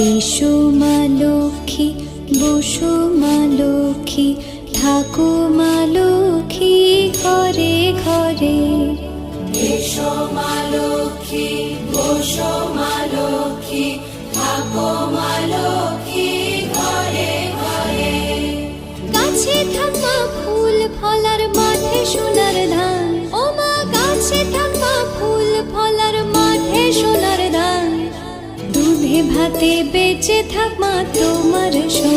এসো মা লক্ষ্মী বসো মা লক্ষ্মী থাকো মা লক্ষ্মী ঘরে ঘরে। এসো মা লক্ষ্মী বসো মা লক্ষ্মী থাকো মা লক্ষ্মী ঘরে ঘরে। গাছে থাকা ফুল ফলার ভাতে বেঁচে থাক মা তোমার সন্তান